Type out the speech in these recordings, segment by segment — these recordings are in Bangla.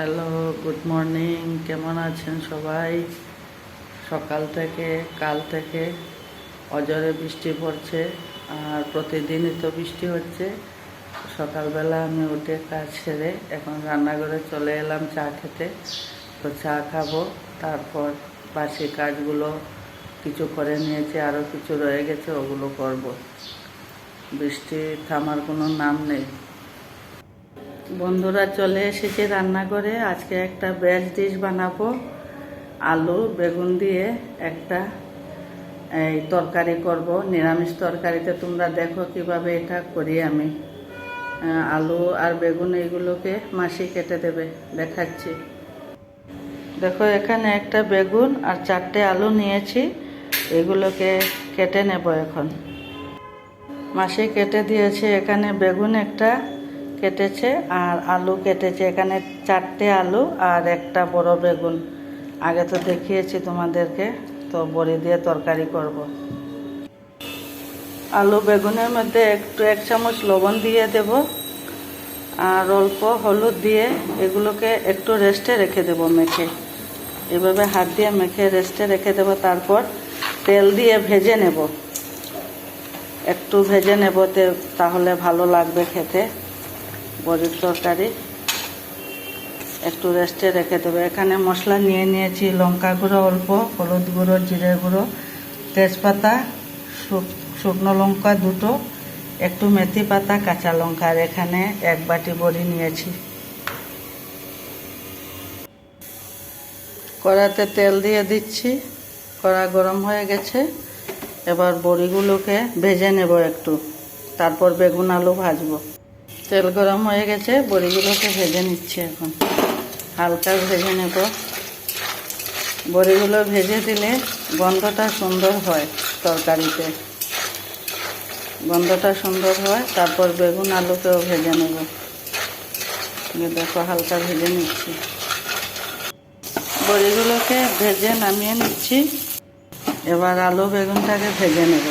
হ্যালো গুড মর্নিং কেমন আছেন সবাই? সকাল থেকে, কাল থেকে অজরে বৃষ্টি পড়ছে আর প্রতিদিনই তো বৃষ্টি হচ্ছে। সকালবেলা আমি উঠে কাজ সেরে এখন রান্নাঘরে চলে এলাম চা খেতে। তো চা খাব, তারপর বাসি কাজগুলো কিছু করে নিয়েছি আরও কিছু রয়ে গেছে, ওগুলো করব। বৃষ্টি থামার কোনো নাম নেই। বন্ধুরা চলে এসেছি রান্নাঘরে। আজকে একটা ভেজ ডিশ বানাবো। আলু, বেগুন দিয়ে একটা, এই তরকারি করব। নিরামিষ তরকারিতে তোমরা দেখো কীভাবে এটা করি আমি। আলু আর বেগুন এইগুলোকে মাসি কেটে দেবে, দেখাচ্ছি। দেখো, এখানে একটা বেগুন আর চারটে আলু নিয়েছি। এগুলোকে কেটে নেব এখন। মাসি কেটে দিয়েছে। এখানে বেগুন একটা কেটেছে আর আলু কেটেছে। এখানে চারটে আলু আর একটা বড় বেগুন। আগে তো দেখিয়েছি তোমাদেরকে, তো বড়ি দিয়ে তরকারি করব। আলু বেগুনের মধ্যে একটু এক চামচ লবণ দিয়ে দেব আর অল্প হলুদ দিয়ে এগুলোকে একটু রেস্টে রেখে দেব মেখে। এভাবে হাত দিয়ে মেখে রেস্টে রেখে দেব, তারপর তেল দিয়ে ভেজে নেব। একটু ভেজে নেব তাহলে ভালো লাগবে খেতে। বড়ির তরকারি। একটু রেস্টে রেখে দেবে। এখানে মশলা নিয়ে নিয়েছি লঙ্কা গুঁড়ো অল্প, হলুদ গুঁড়ো, জিরে গুঁড়ো, তেজপাতা শুকনো লঙ্কা দুটো, একটু মেথি পাতা, কাঁচা লঙ্কা, আর এখানে এক বাটি বড়ি নিয়েছি। কড়াতে তেল দিয়ে দিচ্ছি। কড়া গরম হয়ে গেছে। এবার বড়িগুলোকে ভেজে নেব একটু। তারপর বেগুন আলু ভাজবো। তেল গরম হয়ে গেছে, বড়িগুলোকে ভেজে নিচ্ছি এখন। হালকা ভেজে নেব। বড়িগুলো ভেজে দিলে গন্ধটা সুন্দর হয় তরকারিতে। গন্ধটা সুন্দর হয়, তারপর বেগুন আলুকেও ভেজে নেব। দেখো, হালকা ভেজে নিচ্ছি। বড়িগুলোকে ভেজে নামিয়ে নিচ্ছি। এবার আলু বেগুনটাকে ভেজে নেব।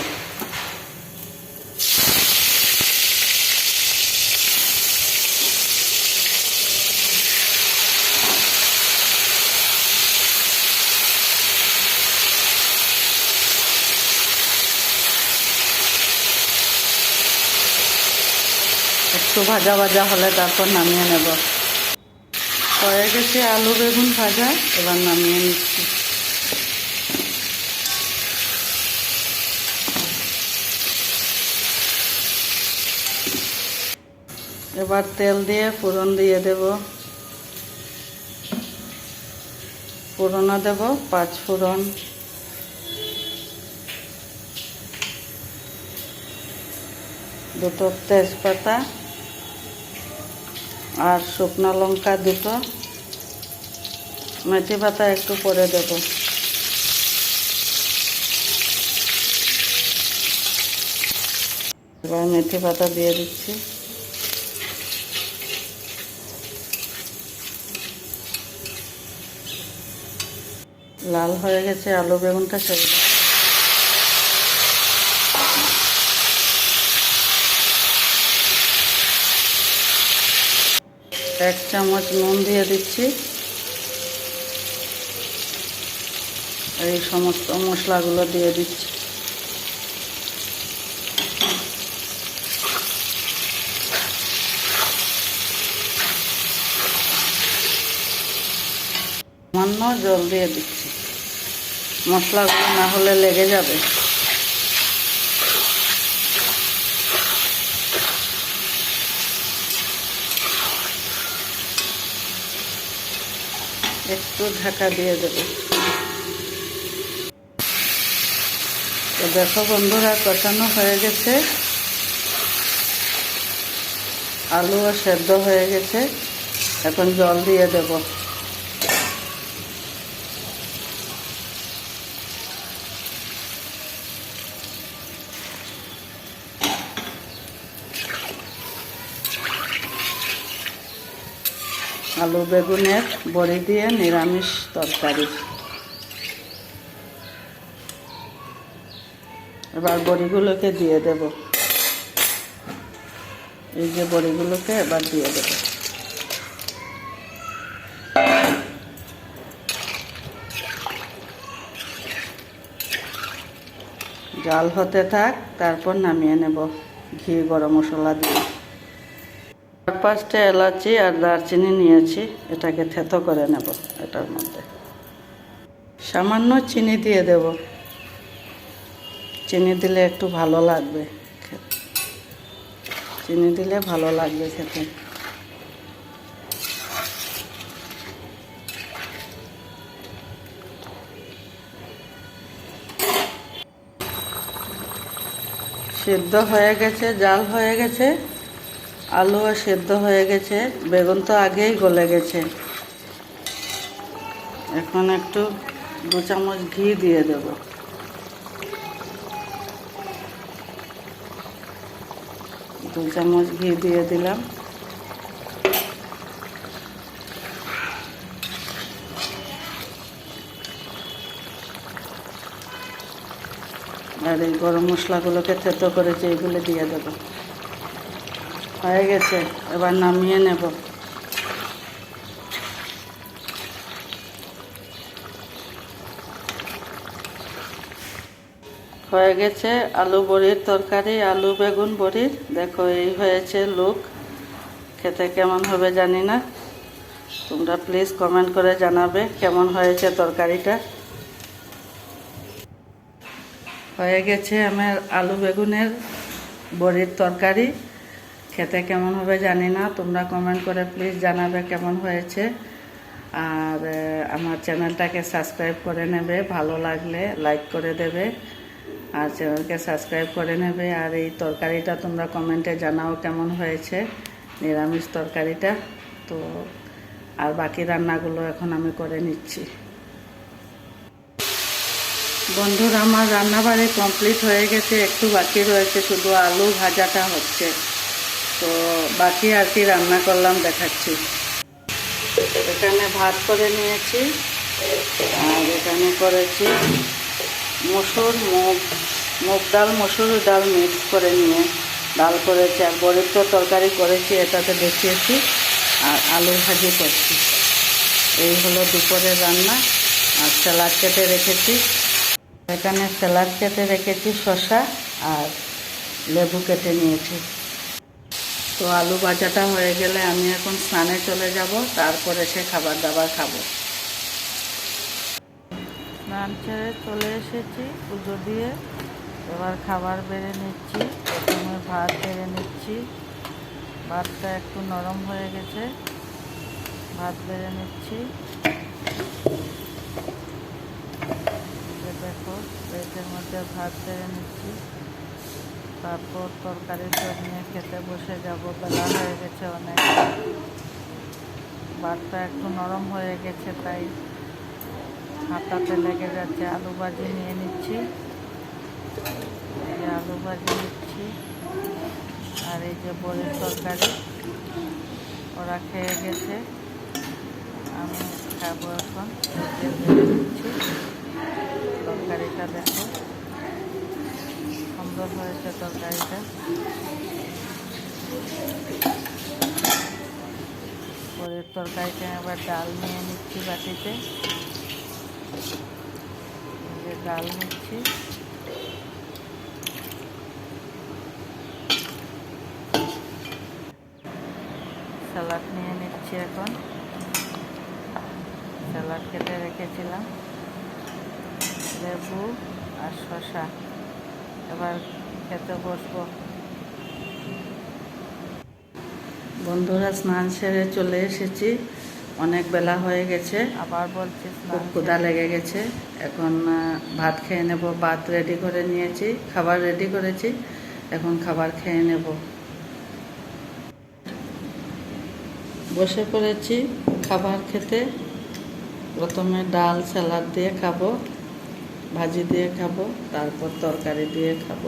একটু ভাজা ভাজা হলে তারপর নামিয়ে নেব। হয়ে গেছে আলু বেগুন ভাজা, এবার নামিয়ে নিচ্ছি। এবার তেল দিয়ে ফোড়ন দিয়ে দেব। ফোড়নও দেব, পাঁচ ফোড়ন। দুটো তেজপাতা আর শুকনো লঙ্কা দুটো। মেথি পাতা একটু করে দেব। এবার মেথি পাতা দিয়ে দিচ্ছি। লাল হয়ে গেছে আলু বেগুনটা ছেড়ে এক চামচ নুন দিয়ে দিচ্ছি। এই সমস্ত মশলাগুলো দিয়ে দিচ্ছি। সামান্য জল দিয়ে দিচ্ছি। মশলাগুলো না হলে লেগে যাবে। একটু ঢাকা দিয়ে দেবো। তো দেখো বন্ধুরা কষানো হয়ে গেছে। আলুও সেদ্ধ হয়ে গেছে। এখন জল দিয়ে দেব। আলু বেগুনের বড়ি দিয়ে নিরামিষ তরকারি। এবার বড়িগুলোকে দিয়ে দেব। এই যে বড়িগুলোকে এবার দিয়ে দেব। জাল হতে থাক, তারপর নামিয়ে নেব। ঘি, গরম মশলা দিয়ে। পাঁচটা এলাচি আর দারচিনি নিয়েছি, এটাকে থেতো করে নেব এটার মধ্যে। সামান্য চিনি দিয়ে দেব। চিনি দিলে একটু ভালো লাগবে চিনি দিলে ভালো লাগবে খেতে। সিদ্ধ হয়ে গেছে, জাল হয়ে গেছে। আলুও সেদ্ধ হয়ে গেছে। বেগুন তো আগেই গলে গেছে। এখন একটু দু চামচ ঘি দিয়ে দেব। দু চামচ ঘি দিয়ে দিলাম। আর এই গরম মশলাগুলোকে থেতো করেছে এইগুলো দিয়ে দেবো। হয়ে গেছে, এবার নামিয়ে নেব। হয়ে গেছে আলু বড়ির তরকারি, আলু বেগুন বড়ির। দেখো, এই হয়েছে লুক। খেতে কেমন হবে জানি না। তোমরা প্লিজ কমেন্ট করে জানাবে কেমন হয়েছে তরকারিটা। হয়ে গেছে আমার আলু বেগুনের বড়ির তরকারি। খেতে কেমন হবে জানি না, তোমরা কমেন্ট করে প্লিজ জানাবে কেমন হয়েছে। আর আমার চ্যানেলটাকে সাবস্ক্রাইব করে নেবে, ভালো লাগলে লাইক করে দেবে। আর চ্যানেলকে সাবস্ক্রাইব করে নেবে, আর এই তরকারিটা তোমরা কমেন্টে জানাও কেমন হয়েছে, নিরামিষ তরকারিটা। তো, আর বাকি রান্নাগুলো এখন আমি করে নিচ্ছি। বন্ধুরা, আমার রান্নাবাড়ি কমপ্লিট হয়ে গেছে, একটু বাকি রয়েছে, শুধু আলু ভাজাটা হচ্ছে। তো বাকি আর কি রান্না করলাম, দেখাচ্ছি। এখানে ভাত করে নিয়েছি, আর এখানে করেছি মসুর মুগ মুগ ডাল, মসুর ডাল মিক্স করে নিয়ে ডাল করেছি, আর বড়ির তো তরকারি করেছি, এটাতে দেখিয়েছি, আর আলু ভাজি করছি। এই হলো দুপুরের রান্না, আর স্যালাড কেটে রেখেছি। এখানে স্যালাড কেটে রেখেছি, শসা আর লেবু কেটে নিয়েছি। তো আলু ভাজাটা হয়ে গেলে আমি এখন স্নানে চলে যাব, তারপরে সে খাবার দাবার খাব। স্নান ছেড়ে চলে এসেছি, পুজো দিয়ে। এবার খাবার বেড়ে নিচ্ছি, প্রথমে ভাত বেড়ে নিচ্ছি। ভাতটা একটু নরম হয়ে গেছে, ভাত বেড়ে নিচ্ছি। দেখো, প্লেটের মধ্যে ভাত বেড়ে নিচ্ছি। তারপর তরকারি সব নিয়ে খেতে বসে যাব, বেলা হয়ে গেছে অনেক। ভাতটা একটু নরম হয়ে গেছে, তাই হাতাতে লেগে যাচ্ছে। আলু ভাজি নিয়ে নিচ্ছি। আলু ভাজি নিচ্ছি। আর এই যে বড়ির তরকারি, ওরা খেয়ে গেছে। আমি খাব এখন। নিচ্ছি। তরকারিটা দেখো। সুন্দর হয়েছে তরকারিটা। পরের তরকারিটা এবার ডাল নিয়ে নিচ্ছি বাটিতে। ডাল নিচ্ছি। স্যালাড নিয়ে নিচ্ছি এখন। স্যালাড কেটে রেখেছিলাম। লেবু আর শসা। এবার খেতে বসবো। বন্ধুরা স্নান সেরে চলে এসেছি। অনেক বেলা হয়ে গেছে। আবার বলছি খুব ক্ষুধা লেগে গেছে। এখন ভাত খেয়ে নেব। ভাত রেডি করে নিয়েছি। খাবার রেডি করেছি। এখন খাবার খেয়ে নেব। বসে পড়েছি খাবার খেতে। প্রথমে ডাল স্যালাড দিয়ে খাব। ভাজি দিয়ে খাব তারপর তরকারি দিয়ে খাব।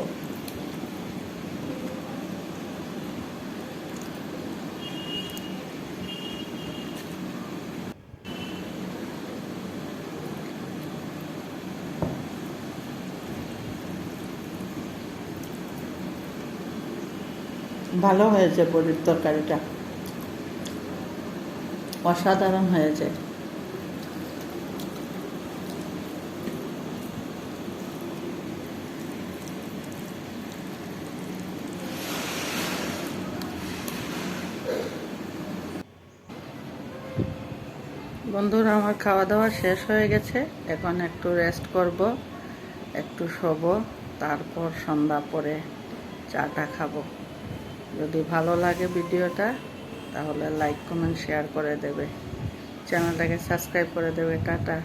ভালো হয়েছে বড়ির তরকারিটা। অসাধারণ হয়েছে। বন্ধুরা, আমার খাওয়া দাওয়া শেষ হয়ে গেছে। এখন একটু রেস্ট করব, একটু শোব, তারপর সন্ধ্যা পরে চাটা খাব। যদি ভালো লাগে ভিডিওটা, তাহলে লাইক কমেন্ট শেয়ার করে দেবে। চ্যানেলটাকে সাবস্ক্রাইব করে দেবে। টাটা।